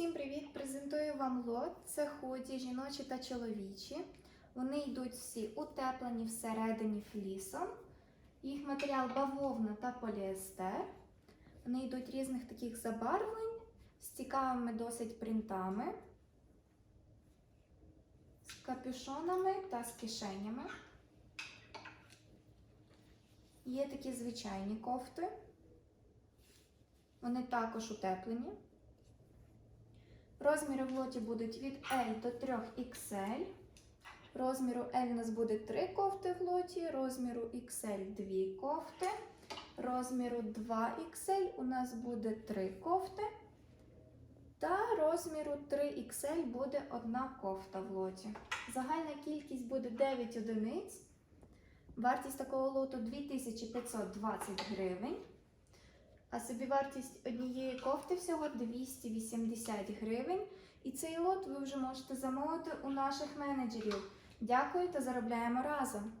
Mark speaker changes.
Speaker 1: Всім привіт! Презентую вам лот. Це худі жіночі та чоловічі. Вони йдуть всі утеплені всередині флісом. Їх матеріал бавовна та поліестер. Вони йдуть різних таких забарвлень з цікавими досить принтами, з капюшонами та з кишенями. Є такі звичайні кофти. Вони також утеплені. Розміри в лоті будуть від L до 3XL. Розміру L у нас буде 3 кофти в лоті, розміру XL 2 кофти. Розміру 2XL у нас буде 3 кофти. Та розміру 3XL буде одна кофта в лоті. Загальна кількість буде 9 одиниць. Вартість такого лоту 2520 гривень. А собівартість однієї кофти всього 280 гривень. І цей лот ви вже можете замовити у наших менеджерів. Дякую та заробляємо разом!